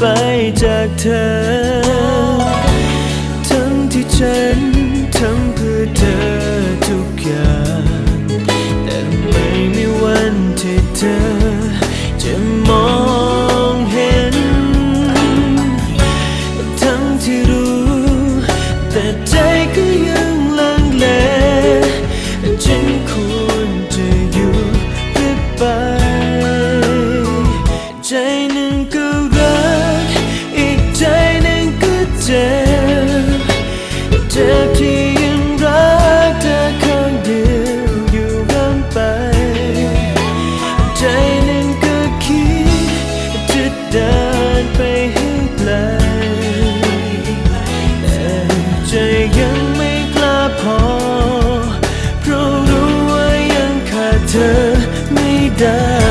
ไปจากเธอ ทั้งที่ฉันทำเพื่อเธอทุกอย่าง แต่ไม่มีวันที่เธอ จะมองเห็น ทั้งที่รู้ แต่ใจก็ยังลังเลฉันควรจะอยู่หรือไป ธอไม่ได้